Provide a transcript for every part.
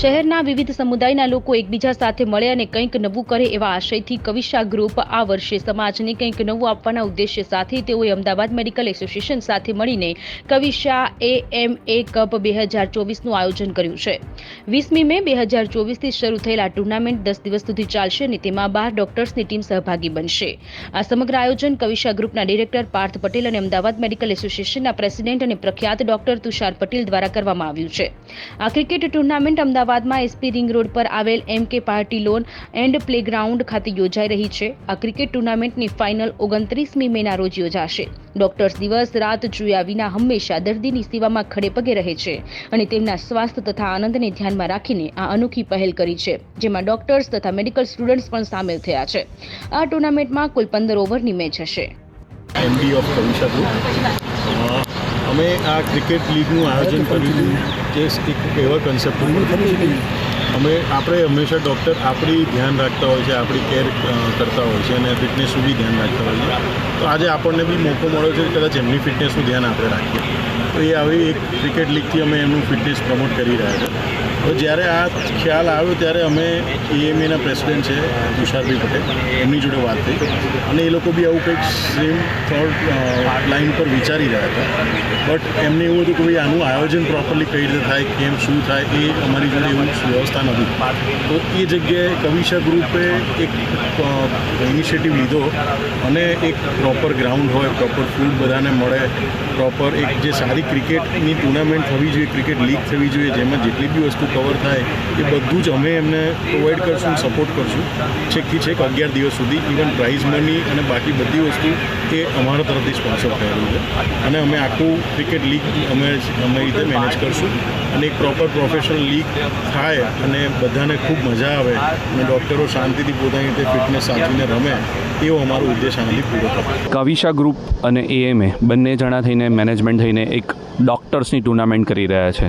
શહેરના વિવિધ સમુદાયના લોકો એકબીજા સાથે મળે અને કંઈક નવું કરે એવા આશયથી કવિશા ગ્રુપ આ વર્ષે સમાજને કંઈક નવું આપવાના ઉદ્દેશ્ય સાથે તેઓએ અમદાવાદ મેડિકલ એસોસિએશન સાથે મળીને કવિશા એ એમ એ કપ બે હજાર ચોવીસનું આયોજન કર્યું છે. વીસમી મે બે હજાર ચોવીસથી શરૂ થયેલા ટુર્નામેન્ટ દસ દિવસ સુધી ચાલશે અને તેમાં બાર ડોક્ટર્સની ટીમ સહભાગી બનશે. આ સમગ્ર આયોજન કવિશા ગ્રુપના ડિરેક્ટર પાર્થ પટેલ અને અમદાવાદ મેડિકલ એસોસિએશનના પ્રેસિડેન્ટ અને પ્રખ્યાત ડોક્ટર તુષાર પટેલ દ્વારા કરવામાં આવ્યું છે. આ ક્રિકેટ ટુર્નામેન્ટ અમદાવાદમાં એસપી રિંગ રોડ પર આવેલ એમ કે પાર્ટી લોન એન્ડ પ્લેગ્રાઉન્ડ ખાતે યોજાઈ રહી છે. આ ક્રિકેટ ટુર્નામેન્ટની ફાઇનલ ઓગણત્રીસમી મેના રોજ યોજાશે. ડોક્ટર્સ દિવસ રાત જોયા વિના હંમેશા દર્દીની સેવામાં ખડે પગે રહે છે અને તેમના સ્વાસ્થ્ય તથા આનંદને ધ્યાનમાં રાખીને આ અનોખી પહેલ કરી છે, જેમાં ડોક્ટર્સ તથા મેડિકલ સ્ટુડન્ટ્સ પણ સામેલ થયા છે. આ ટુર્નામેન્ટમાં કુલ પંદર ઓવરની મેચ હશે. અમે આ ક્રિકેટ લીગનું આયોજન કર્યું. જે એક એવા કન્સેપ્ટ અમે આપણે હંમેશા ડૉક્ટર આપણી ધ્યાન રાખતા હોય છે, આપણી કેર કરતા હોય છે અને ફિટનેસનું બી ધ્યાન રાખતા હોય છે. તો આજે આપણને બી મોકો મળ્યો છે કદાચ એમની ફિટનેસનું ધ્યાન આપણે રાખીએ. તો એ આવી એક ક્રિકેટ લીગથી અમે એમનું ફિટનેસ પ્રમોટ કરી રહ્યા છે. તો જ્યારે આ ખ્યાલ આવ્યો ત્યારે અમે ઈએમએના પ્રેસિડેન્ટ છે, તુષારભાઈ પટેલ, એમની જોડે વાત થઈ. અને એ લોકો બી આવું કંઈક સેમ થોડ લાઈન પર વિચારી રહ્યા હતા. બટ એમને એવું હતું કે ભાઈ, આનું આયોજન પ્રોપરલી કઈ રીતે થાય, કેમ, શું થાય, એ અમારી જોડે એવું વ્યવસ્થા નથી તો એ જગ્યાએ કવિશા ગ્રુપે એક ઇનિશિયેટિવ લીધો અને એક પ્રોપર ગ્રાઉન્ડ હોય પ્રોપર ફૂડ બધાને મળે પ્રોપર એક જે સારી ક્રિકેટની ટુર્નામેન્ટ થવી જોઈએ ક્રિકેટ લીગ થવી જોઈએ, જેમાં જેટલી બી વસ્તુ કવર થાય એ બધું જ અમે એમને પ્રોવાઈડ કરશું સપોર્ટ કરશું. છેકથી છેક અગિયાર દિવસ સુધી ઇવન પ્રાઇઝ મની અને બાકી બધી વસ્તુ એ અમારા તરફથી સ્પોન્સર થયેલું છે. અને અમે આખું ક્રિકેટ લીગ અમે અમે રીતે મેનેજ કરશું. અને એક પ્રોપર પ્રોફેશનલ લીગ થાય અને બધાને ખૂબ મજા આવે અને ડૉક્ટરો શાંતિથી પોતાની રીતે ફિટનેસ સાચવીને રમે, એવો અમારો ઉદ્દેશ આનાથી પૂરો કરે કવિશા ગ્રુપ અને એએમએ બંને જણા થઈને મેનેજમેન્ટ થઈને એક ડૉક્ટર્સની ટુર્નામેન્ટ કરી રહ્યા છે.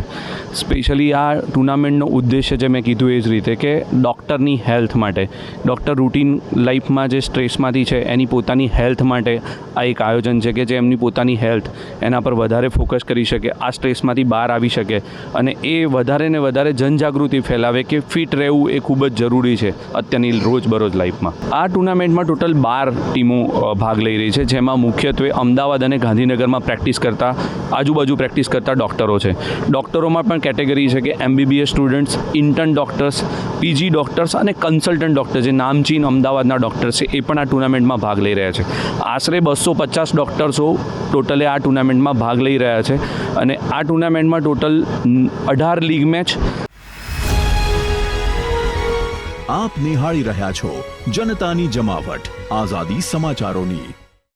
સ્પેશિયલી આ ટુર્નામેન્ટનો ઉદ્દેશ્ય જે મેં કીધું એ જ રીતે કે ડૉક્ટરની હેલ્થ માટે. ડૉક્ટર રૂટીન લાઈફમાં જે સ્ટ્રેસમાંથી છે એની પોતાની હેલ્થ માટે આ એક આયોજન છે કે જે એમની પોતાની હેલ્થ એના પર વધારે ફોકસ કરી શકે, આ સ્ટ્રેસમાંથી બહાર આવી શકે અને એ વધારે ને વધારે જનજાગૃતિ ફેલાવે કે ફિટ રહેવું એ ખૂબ જ જરૂરી છે અત્યારની રોજબરોજ લાઈફમાં. આ ટુર્નામેન્ટમાં ટોટલ બાર ટીમો ભાગ લઈ રહી છે જેમાં મુખ્યત્વે અમદાવાદ અને ગાંધીનગરમાં પ્રેક્ટિસ કરતા આજુબાજુ પ્રેક્ટિસ કરતા ડૉક્ટરો છે? ડૉક્ટરોમાં પણ કેટેગરી છે કે MBBS students intern doctors PG doctors અને કન્સલ્ટન્ટ ડૉક્ટર જે નામચીન અમદાવાદના ડૉક્ટર્સ છે, એ પણ આ ટુર્નામેન્ટમાં ભાગ લઈ રહ્યા છે. આશરે બસો પચાસ ડૉક્ટર્સો ટોટલે આ ટુર્નામેન્ટમાં ભાગ લઈ રહ્યા છે અને આ ટુર્નામેન્ટમાં ટોટલ અઢાર લીગ મેચ આપ નિહાળી રહ્યા છો જનતાની જમાવટ. આઝાદી સમાચારોની